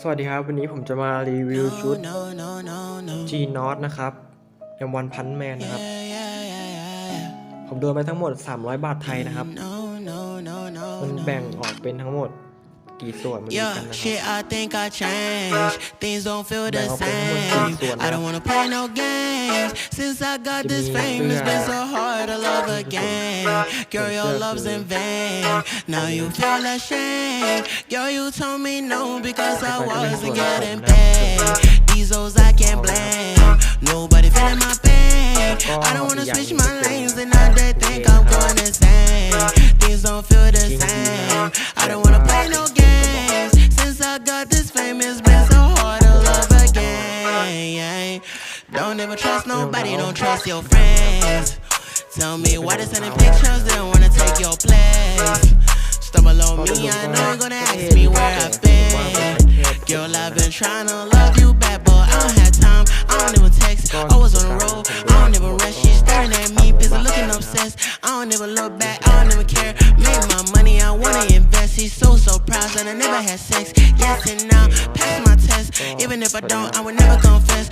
สวัสดีครับ วันนี้ผมจะมารีวิวชุด no, no, no, no. G Not นะครับ M1 Punch Man นะครับ Yeah, yeah, yeah, yeah, ผมโดนไปทั้งหมด 300 บาทไทยนะครับ yeah. No, no, no, no, มัน no. แบ่งออกเป็นทั้งหมดกี่ส่วนมาดูกัน Yeah, นะครับ shit, I think I changed. Things don't feel the Bang, open same. one, two, I don't wanna play no games. Since I got this Give me fame, it's been so three hard to love again. Girl, your love's in vain. Now you feel ashamed. Girl, you told me no because I wasn't getting paid. These hoes I can't blame. Nobody feeling my pain. I don't wanna switch my lanes and now they think I'm going insane. Things don't feel the same. I don't wanna play no games. Since I got this fame, it's been so hard to love again. Don't ever trust nobody, don't trust your friends. Tell me why they sending pictures, they don't wanna take your place. Stumble on me, I know you're gonna ask me where I've been. Girl, I've been trying to love you back, but I don't have time. I don't even text. I was on the road, I don't even rest. She's staring at me, busy looking obsessed. I don't even look back, I don't even care. Make my money, I wanna invest. He's so proud that I never had sex. Yes and now, pass my test. Even if I don't, I would never confess.